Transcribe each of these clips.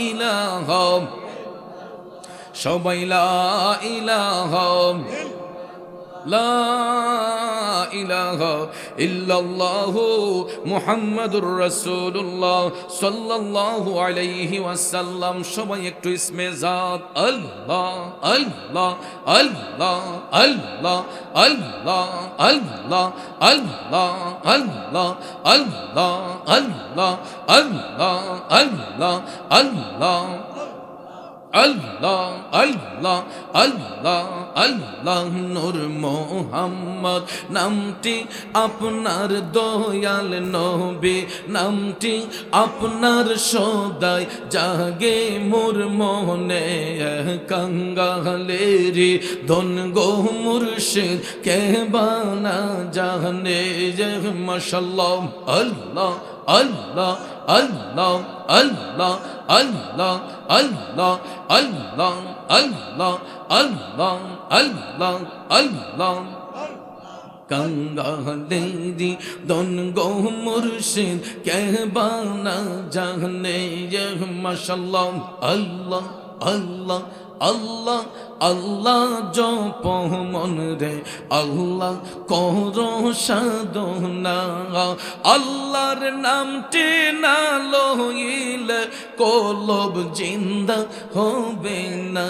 ইলাহা সবাই লা ইলাহা লা ইলাহা ইল্লাল্লাহু মুহাম্মাদুর রাসূলুল্লাহ সাল্লাল্লাহু আলাইহি ওয়াসাল্লাম সবাই একটু ইসমে জাত আল্লাহ আল্লাহ আল্লাহ আল্লাহ আল্লাহ আল্লাহ আল্লাহ আল্লাহ আল্লাহ আল্লাহ আল্লাহ আল্লাহ আল্লাহ আল্লাহ আল্লাহ আল্লাহ আল্লাহ নূর মোহাম্মদ। নামটি আপনার দয়াল নবী। নামটি আপনার সদাই জাগে মোর মনে কঙ্গালেরি। ধন গো মুর্শিদ, কে বানা জানে মশাল্লাহ, আল্লাহ আল্লাহ আল্লাহ আল্লাহ আল্লাহ আল্লাহ আল্লাহ। আল্লাহ Allah, Allah, আল্লাহ। কঙ্গালেরি দন গো মুর্শিদ কে বানা জানে মশাল্লাহ আল্লাহ। আল্লাহ আল্লাহ আল্লাহ জপ মন রে আল্লাহ কর সাধনা। আল্লাহর নামটি না লইলে কলব জিন্দা হবে না।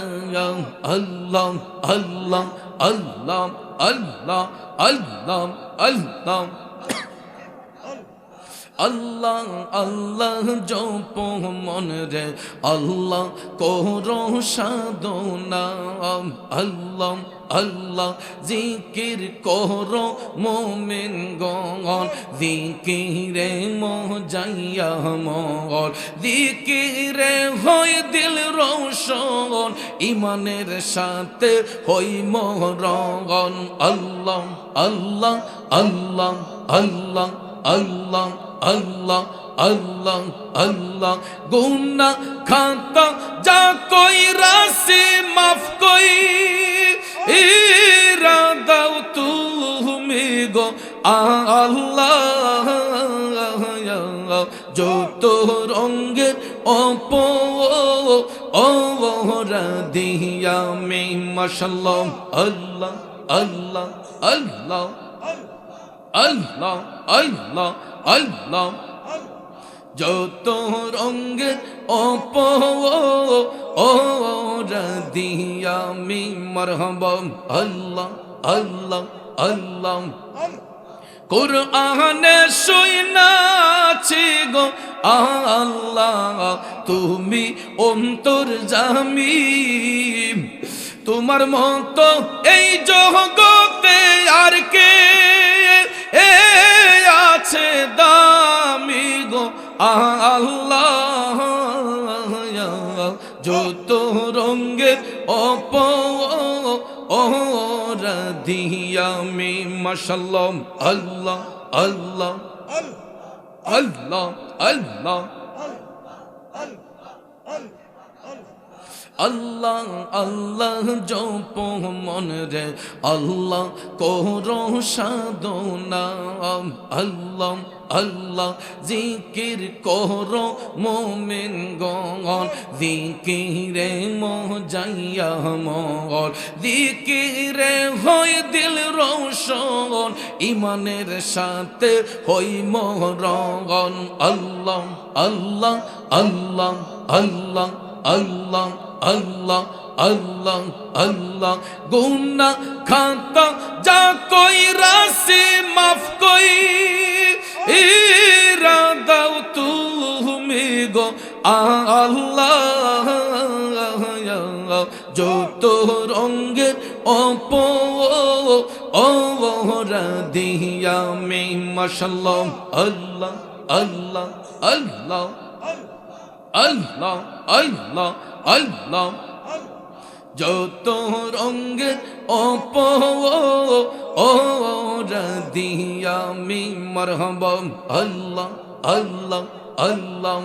আল্লাহ আল্লাহ আল্লাহ আল্লাহ আল্লাহ আল্লাহ আল্লাহ আল্লাহ জপ মন রে আল্লাহ করো সাধনা। আল্লাহ আল্লাহ জিকির করো মোমেন গন জিকিরে মোহ যাইয়া মল জিকিরে হয় দিল রোশন। ইমানের সাথে হই মোহরগন আল্লাহ আল্লাহ আল্লাহ আল্লাহ আল্লাহ। আল্লাহ আল্লাহ আল্লাহ। গুনা খাতা যা কই রাসি মাফ কই। ইরাদাও তুমি গো আল্লাহ। যত রঙ্গের অপ দিয়া মে মাশাল্লাহ আল্লাহ আল্লাহ আল্লাহ। আল্লাহ আল্লাহ আল্লাহ। যত রঙ্গের অপ ও দিয়ামি মরহব আল্লাহ আল্লাহ আল্লাহ। কোরআনে শুইনাছি গো আল্লাহ। তুমি অন্তর জামি তোমার মতো এই দিয়ামি মাশাল্লাহ আল্লাহ আল্লাহ আল্লাহ আল্লাহ আল্লাহ আল্লাহ জপ মন রে, আল্লাহ কর সাধনা আল্লাহ আল্লাহ, জিকির করো মোমেন গন জিকিরে মোহ যাইয়া মল জিকিরে হয় দিল রোশন। ইমানের সাথে হই মোহরগন আল্লাহ আল্লাহ আল্লাহ আল্লাহ আল্লাহ আল্লাহ আল্লাহ আল্লাহ। গুনা খাতা যা কই রাসি মাফ কই ইরাদাও তুমি গো আল্লাহ যত রঙ্গের অপ দিয়া মে মাশাল্লাহ আল্লাহ আল্লাহ আল্লাহ আল্লাহ আল্লাহ আল্লাহ। যত রঙ্গের অপ ওরা দিয়ামি মরহব আল্লাহ আল্লাহ আল্লাহ।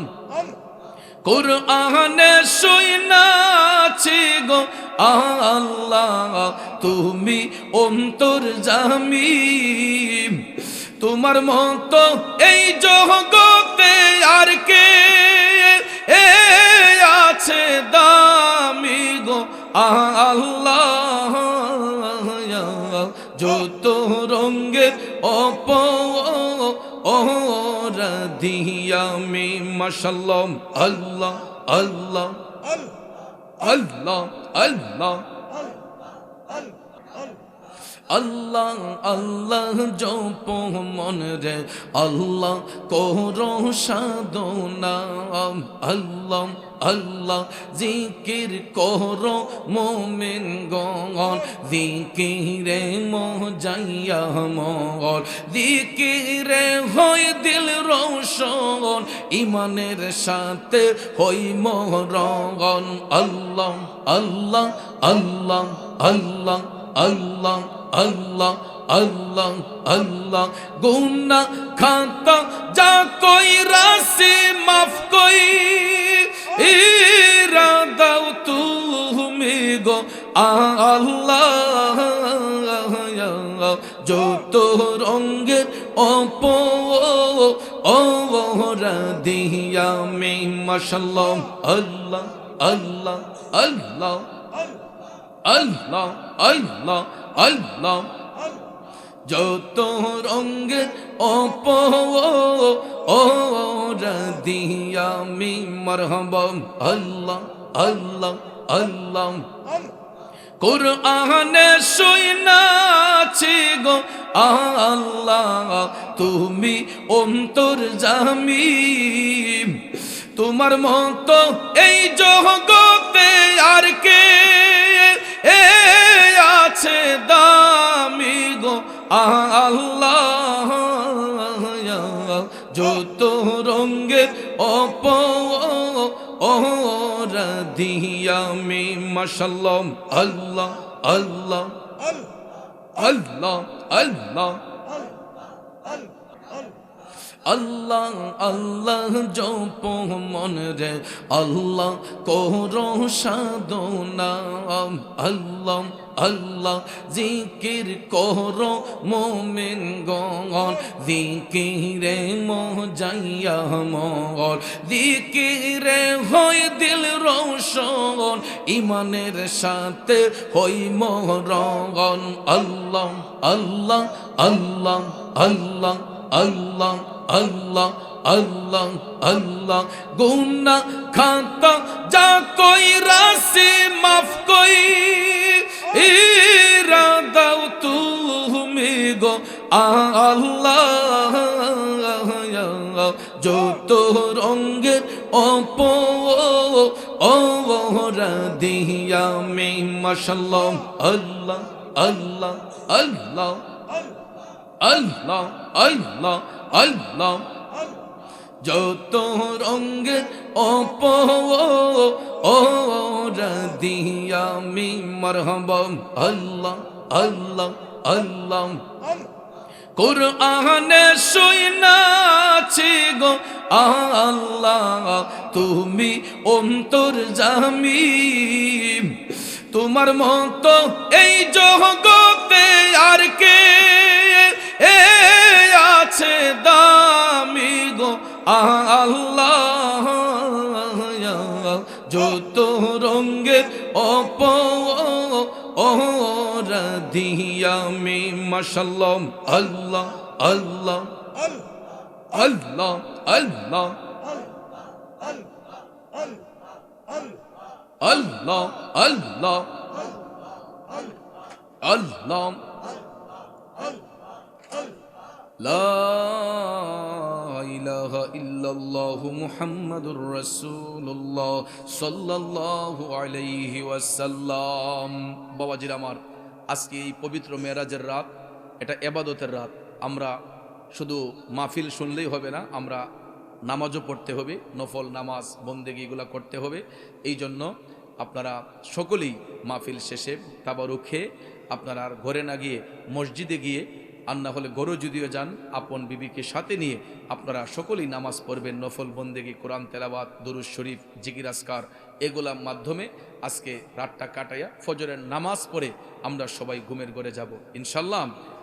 কোরআনে শুইনাছি গো আল্লাহ, তুমি অন্তর জামি তোমার মতো এই জগতে আল্লাহ যত রঙ্গের অপ ওরা দিয়ামি মাশাল্লাহ আল্লাহ আল্লাহ আল্লাহ আল্লাহ আল্লাহ আল্লাহ জপ মন রে আল্লাহ করো সাধনা, আল্লাহ আল্লাহ জিকির করো মোমেন গন দিকিরে মজাইয়া মল দিকিরে হয় দিল রোশন, ইমানের সাথে হই মরগন আল্লাহ আল্লাহ আল্লাহ আল্লাহ আল্লাহ আল্লাহ আল্লাহ আল্লাহ। গুনা খাতা যা কই রাসি মাফ কই। ইরাদাও তুমি গো আল্লাহ যত রঙ্গের অপ দিয়া মে মাশাল্লাহ আল্লাহ আল্লাহ আল্লাহ। আল্লাহ আল্লাহ আল্লাহ। যত রঙ্গের অপ ওরা দিয়া মি মরহবম। আল্লাহ আল্লাহ আল্লাহ। কোরআনে শুনাছি গো আল্লাহ। তুমি অন্তর জামি তোমার মতো এই জগতে আর কে আল্লাহ, যত রঙ্গের অপ ওরা দিয়ামি মাশাল্লাহ আল্লাহ আল্লাহ আল্লাহ আল্লাহ আল্লাহ আল্লাহ, জপ মন রে আল্লাহ, করো সাধনা, আল্লাহ আল্লাহ জিকির করো মোমেন গন দিকিরে মজাইয়া মল দিকিরে হয় দিল রোশন, ইমানের সাথে হই মরগন, আল্লাহ আল্লাহ আল্লাহ আল্লাহ আল্লাহ আল্লাহ আল্লাহ আল্লাহ গুনা খাতা যা কই রাসি মাফ কই ইরাদাও তুমি গো আল্লাহ যত রঙ্গের অপ দিয়া মে মাশাল্লাহ আল্লাহ আল্লাহ আল্লাহ আল্লাহ আল্লাহ আল্লাহ। যত রঙ্গের অপ ওরা দিয়া মি মরহবম। আল্লাহ আল্লাহ আল্লাহ। কোরআনে শুনাছি গো আল্লাহ। তুমি অন্তর জামি তোমার মতো এই জগতে আর কে আল্লাহ যত রঙ্গের অপ ওরা দিয়ামি মাশাল্লাহ আল্লাহ আল্লাহ আল্লাহ আল্লাহ আল্লাহ আল্লাহ আল্লাহ রসুল্লাহ বাবাজির আমার, আজকে এই পবিত্র মেয়েরাজের রাত, এটা এবাদতের রাত। আমরা শুধু মাহফিল শুনলেই হবে না, আমরা নামাজও পড়তে হবে, নফল নামাজ বন্দেগিগুলো করতে হবে। এই জন্য আপনারা সকলেই মাহফিল শেষে তাবারুখে খেয়ে আপনারা ঘরে না গিয়ে মসজিদে গিয়ে আর না হলে গরু যদিও যান, আপন বিবিকে সাথে নিয়ে আপনারা সকলেই নামাজ পড়বেন, নফল বন্দেগি, কোরআন তেলাবাদ দরুজ শরীফ জিগিরাজকার এগুলার মাধ্যমে আজকে রাতটা কাটাইয়া ফজরের নামাজ পড়ে আমরা সবাই ঘুমের ঘরে যাব। ইনশাল্লাহ